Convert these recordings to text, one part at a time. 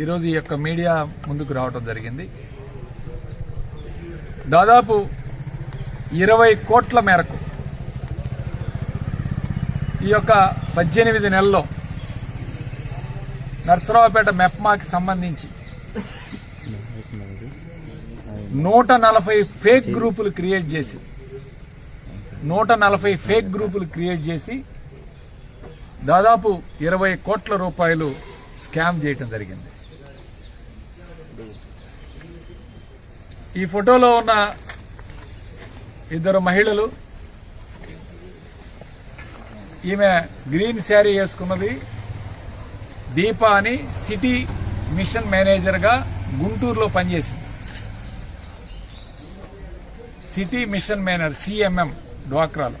ఈరోజు ఈ యొక్క మీడియా ముందుకు రావడం జరిగింది. దాదాపు ఇరవై కోట్ల మేరకు ఈ యొక్క పద్దెనిమిది నెలల్లో నర్సరావుపేట మెప్మాకి సంబంధించి నూట నలభై ఫేక్ గ్రూపులు క్రియేట్ చేసి నూట నలభై ఫేక్ గ్రూపులు క్రియేట్ చేసి దాదాపు ఇరవై కోట్ల రూపాయలు స్కామ్ చేయటం జరిగింది. ఈ ఫోటోలో ఉన్న ఇద్దరు మహిళలు ఈమె గ్రీన్ శారీ వేసుకున్నది. దీప అని సిటీ మిషన్ మేనేజర్గా గుంటూరులో పనిచేసింది. సిటీ మిషన్ మేనేజర్ సిఎంఎం డ్వాక్రాలో.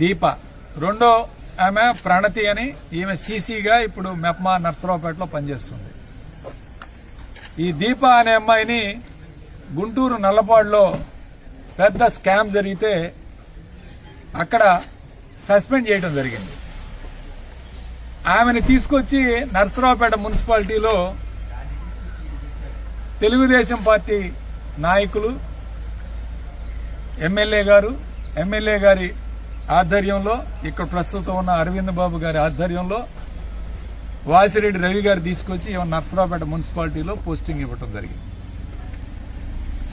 దీప. రెండో ఆమె ప్రణతి అని ఈమె సీసీగా ఇప్పుడు మెప్మా నర్సరావుపేటలో పనిచేస్తుంది. ఈ దీప అనే అమ్మాయిని గుంటూరు నల్లపాడులో పెద్ద స్కామ్ జరిగితే అక్కడ సస్పెండ్ చేయడం జరిగింది. ఆమెను తీసుకొచ్చి నర్సరావుపేట మున్సిపాలిటీలో తెలుగుదేశం పార్టీ నాయకులు ఎమ్మెల్యే గారు ఎమ్మెల్యే గారి ఆధ్వర్యంలో ఇక్కడ ప్రస్తుతం ఉన్న అరవింద్ బాబు గారి ఆధ్వర్యంలో వాసిరెడ్డి రవి గారు తీసుకొచ్చి నర్సరావుపేట మున్సిపాలిటీలో పోస్టింగ్ ఇవ్వటం జరిగింది.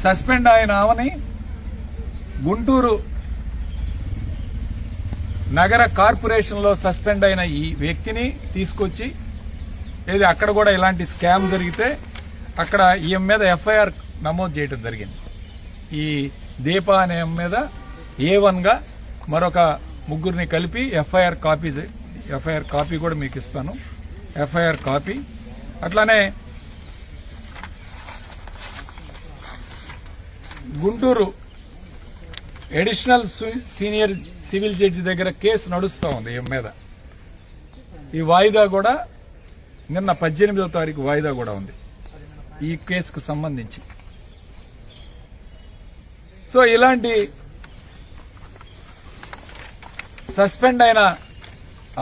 సస్పెండ్ అయిన ఆమెని గుంటూరు నగర కార్పొరేషన్లో సస్పెండ్ అయిన ఈ వ్యక్తిని తీసుకొచ్చి ఏది అక్కడ కూడా ఇలాంటి స్కామ్ జరిగితే అక్కడ ఈమె మీద ఎఫ్ఐఆర్ నమోదు చేయడం జరిగింది. ఈ దీప అనే మీద ఏ వన్గా మరొక ముగ్గురిని కలిపి ఎఫ్ఐఆర్ కాపీ ఎఫ్ఐఆర్ కాపీ కూడా మీకు ఇస్తాను. FIR copy. అట్లానే Guntur additional senior civil judge దగ్గర కేసు నడుస్తూ ఉంది ఈ మీద. ఈ వాయిదా కూడా నిన్న పద్దెనిమిదో తారీఖు వాయిదా కూడా ఉంది. ఈ కేసుకు సంబంధించి. సో ఇలాంటి సస్పెండ్ అయిన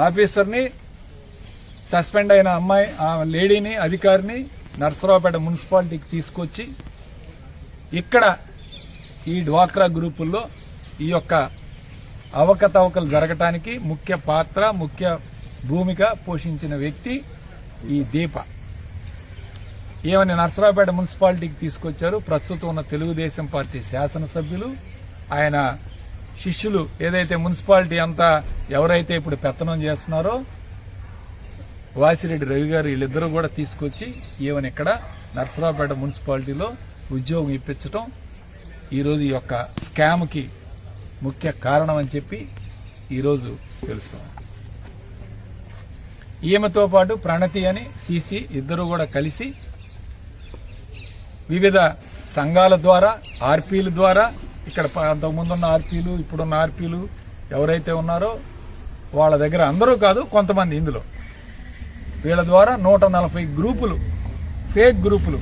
ఆఫీసర్ని సస్పెండ్ అయిన అమ్మాయి ఆ లేడీని అధికారిని నర్సరావుపేట మున్సిపాలిటీకి తీసుకొచ్చి ఇక్కడ ఈ డ్వాక్రా గ్రూపుల్లో ఈ యొక్క అవకతవకలు జరగటానికి ముఖ్య పాత్ర ముఖ్య భూమిక పోషించిన వ్యక్తి ఈ దీప. ఈమెని నర్సరావుపేట మున్సిపాలిటీకి తీసుకొచ్చారు. ప్రస్తుతం ఉన్న తెలుగుదేశం పార్టీ శాసనసభ్యులు. ఆయన శిష్యులు ఏదైతే మున్సిపాలిటీ అంతా ఎవరైతే ఇప్పుడు పెత్తనం చేస్తున్నారో వాసిరెడ్డి రవి గారు వీళ్ళిద్దరూ కూడా తీసుకొచ్చి ఈవెన్ ఇక్కడ నర్సరావుపేట మున్సిపాలిటీలో ఉద్యోగం ఇప్పించటం ఈరోజు ఈ యొక్క స్కామ్కి ముఖ్య కారణం అని చెప్పి ఈరోజు తెలుస్తాం. ఈమెతో పాటు ప్రణతి అని సిసి ఇద్దరు కూడా కలిసి వివిధ సంఘాల ద్వారా ఆర్పీల ద్వారా ఇక్కడ అంతకుముందు ఉన్న ఆర్పీలు ఇప్పుడున్న ఆర్పీలు ఎవరైతే ఉన్నారో వాళ్ళ దగ్గర అందరూ కాదు కొంతమంది ఇందులో. వీళ్ళ ద్వారా నూట నలభై గ్రూపులు ఫేక్ గ్రూపులు.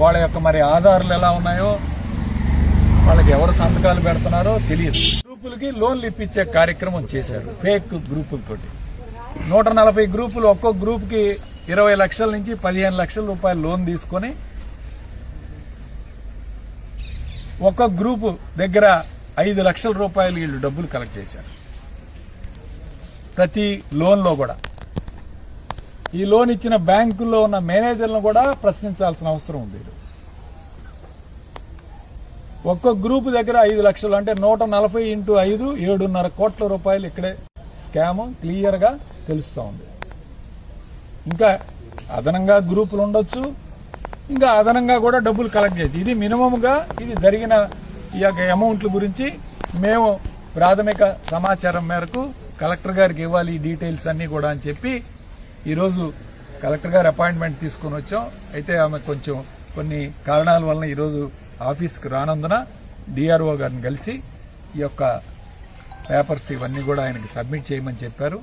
వాళ్ళ యొక్క మరి ఆధారాలు ఎలా ఉన్నాయో వాళ్ళకి ఎవరు సంతకాలు పెడుతున్నారో తెలియదు. గ్రూపులకి లోన్లు ఇప్పించే కార్యక్రమం చేశారు ఫేక్ గ్రూపులతోటి. నూట నలభై గ్రూపులు ఒక్కో గ్రూప్కి ఇరవై లక్షల నుంచి పదిహేను లక్షల రూపాయలు లోన్ తీసుకొని ఒక్క గ్రూపు దగ్గర ఐదు లక్షల రూపాయలు వీళ్ళు డబ్బులు కలెక్ట్ చేశారు. ప్రతి లోన్లో కూడా. ఈ లోన్ ఇచ్చిన బ్యాంకుల్లో ఉన్న మేనేజర్లను కూడా ప్రశ్నించాల్సిన అవసరం ఉంది. ఒక్క గ్రూప్ దగ్గర ఐదు లక్షలు అంటే నూట నలభై ఇంటూ ఐదు ఏడున్నర కోట్ల రూపాయలు ఇక్కడే స్కామ్ క్లియర్గా తెలుస్తూ ఉంది. ఇంకా అదనంగా గ్రూపులు ఉండొచ్చు ఇంకా అదనంగా కూడా డబ్బులు కలెక్ట్ చేసి ఇది మినిమంగా ఇది జరిగిన ఈ యొక్క అమౌంట్ల గురించి మేము ప్రాథమిక సమాచారం మేరకు కలెక్టర్ గారికి ఇవ్వాలి ఈ డీటెయిల్స్ అన్నీ కూడా అని చెప్పి ఈరోజు కలెక్టర్ గారు అపాయింట్మెంట్ తీసుకొని వచ్చాం. అయితే ఆమె కొంచెం కొన్ని కారణాల వలన ఈరోజు ఆఫీస్కి రానందున డిఆర్ఓ గారిని కలిసి ఈ యొక్క పేపర్స్ ఇవన్నీ కూడా ఆయనకి సబ్మిట్ చేయమని చెప్పారు.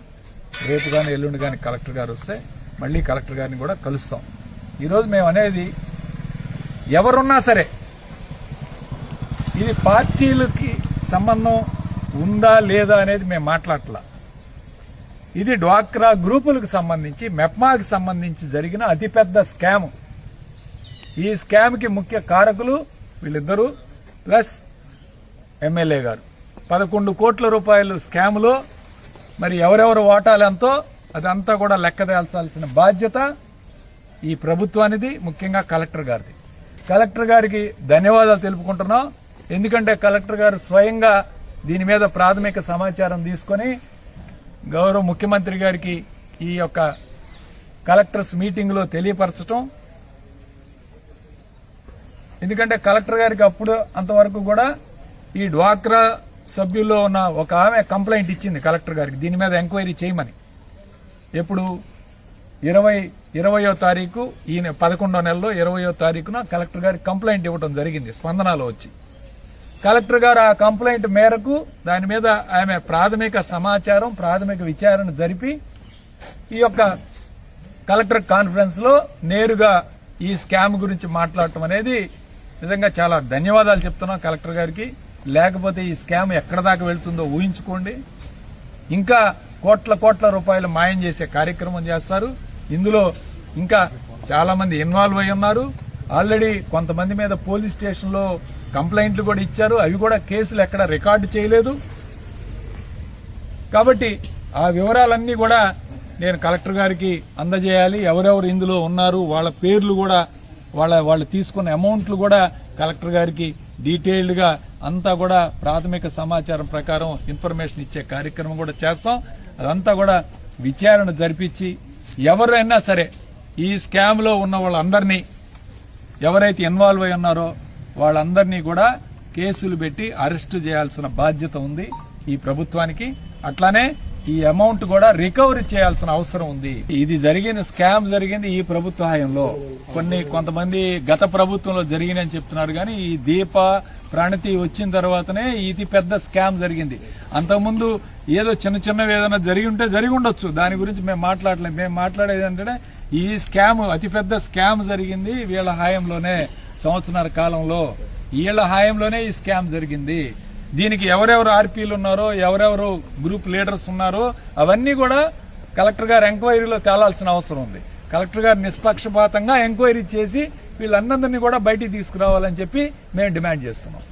రేపు కానీ ఎల్లుండి కానీ కలెక్టర్ గారు వస్తే మళ్ళీ కలెక్టర్ గారిని కూడా కలుస్తాం. ఈరోజు మేము అనేది ఎవరున్నా సరే ఇది పార్టీలకి సంబంధం ఉందా లేదా అనేది మేము మాట్లాడట్లా. ఇది డ్వాక్రా గ్రూపులకు సంబంధించి మెప్మాకి సంబంధించి జరిగిన అతిపెద్ద స్కామ్. ఈ స్కామ్కి ముఖ్య కారకులు వీళ్ళిద్దరూ ప్లస్ ఎమ్మెల్యే గారు. పదకొండు కోట్ల రూపాయలు స్కామ్లో మరి ఎవరెవరు ఓటాలెంతో అదంతా కూడా లెక్కదేల్చాల్సిన బాధ్యత ఈ ప్రభుత్వానిది ముఖ్యంగా కలెక్టర్ గారిది. కలెక్టర్ గారికి ధన్యవాదాలు తెలుపుకుంటున్నాం. ఎందుకంటే కలెక్టర్ గారు స్వయంగా దీని మీద ప్రాథమిక సమాచారం తీసుకొని గౌరవ ముఖ్యమంత్రి గారికి ఈ యొక్క కలెక్టర్స్ మీటింగ్లో తెలియపరచటం. ఎందుకంటే కలెక్టర్ గారికి అప్పుడు అంతవరకు కూడా ఈ డ్వాక్రా సభ్యుల్లో ఉన్న ఒక ఆమె కంప్లైంట్ ఇచ్చింది కలెక్టర్ గారికి. దీని మీద ఎంక్వైరీ చేయమని. ఎప్పుడు? ఇరవై ఇరవయో తారీఖు ఈయన పదకొండో నెలలో ఇరవయో తారీఖున కలెక్టర్ గారికి కంప్లైంట్ ఇవ్వడం జరిగింది స్పందనలో వచ్చి. కలెక్టర్ గారు ఆ కంప్లైంట్ మేరకు దాని మీద ఆమె ప్రాథమిక సమాచారం ప్రాథమిక విచారణ జరిపి ఈ యొక్క కలెక్టర్ కాన్ఫరెన్స్లో నేరుగా ఈ స్కామ్ గురించి మాట్లాడటం అనేది నిజంగా చాలా ధన్యవాదాలు చెప్తున్నాం కలెక్టర్ గారికి. లేకపోతే ఈ స్కామ్ ఎక్కడ దాకా వెళ్తుందో ఊహించుకోండి. ఇంకా కోట్ల కోట్ల రూపాయలు మాయం చేసే కార్యక్రమం చేస్తారు. ఇందులో ఇంకా చాలా మంది ఇన్వాల్వ్ అయి ఉన్నారు. ఆల్రెడీ కొంతమంది మీద పోలీస్ స్టేషన్లో కంప్లైంట్లు కూడా ఇచ్చారు. అవి కూడా కేసులు ఎక్కడ రికార్డు చేయలేదు. కాబట్టి ఆ వివరాలన్నీ కూడా నేను కలెక్టర్ గారికి అందజేయాలి. ఎవరెవరు ఇందులో ఉన్నారు వాళ్ళ పేర్లు కూడా వాళ్ళ వాళ్ళు తీసుకున్న అమౌంట్లు కూడా కలెక్టర్ గారికి డీటెయిల్డ్గా అంతా కూడా ప్రాథమిక సమాచారం ప్రకారం ఇన్ఫర్మేషన్ ఇచ్చే కార్యక్రమం కూడా చేస్తాం. అదంతా కూడా విచారణ జరిపించి ఎవరైనా సరే ఈ స్కామ్లో ఉన్న వాళ్ళందరినీ ఎవరైతే ఇన్వాల్వ్ అయి ఉన్నారో వాళ్ళందరినీ కూడా కేసులు పెట్టి అరెస్ట్ చేయాల్సిన బాధ్యత ఉంది ఈ ప్రభుత్వానికి. అట్లానే ఈ అమౌంట్ కూడా రికవరీ చేయాల్సిన అవసరం ఉంది. ఇది జరిగిన స్కామ్ జరిగింది ఈ ప్రభుత్వ హయంలో. కొన్ని కొంతమంది గత ప్రభుత్వంలో జరిగినని చెప్తున్నారు కానీ ఈ దీప ప్రణతి వచ్చిన తర్వాతనే ఇది పెద్ద స్కామ్ జరిగింది. అంతకుముందు ఏదో చిన్న చిన్నవి ఏదైనా జరిగి ఉంటే జరిగి ఉండొచ్చు. దాని గురించి మేము మాట్లాడలేం. మేము మాట్లాడేది ఏంటంటే ఈ స్కామ్ అతిపెద్ద స్కామ్ జరిగింది వీళ్ళ హాయంలోనే సంవత్సరాల కాలంలో. వీళ్ళ హాయంలోనే ఈ స్కామ్ జరిగింది. దీనికి ఎవరెవరు ఆర్పీలు ఉన్నారో ఎవరెవరు గ్రూప్ లీడర్స్ ఉన్నారో అవన్నీ కూడా కలెక్టర్ గారు ఎంక్వైరీలో తేలాల్సిన అవసరం ఉంది. కలెక్టర్ గారు నిష్పక్షపాతంగా ఎంక్వైరీ చేసి వీళ్ళందరినీ కూడా బయటికి తీసుకురావాలని చెప్పి మేము డిమాండ్ చేస్తున్నాం.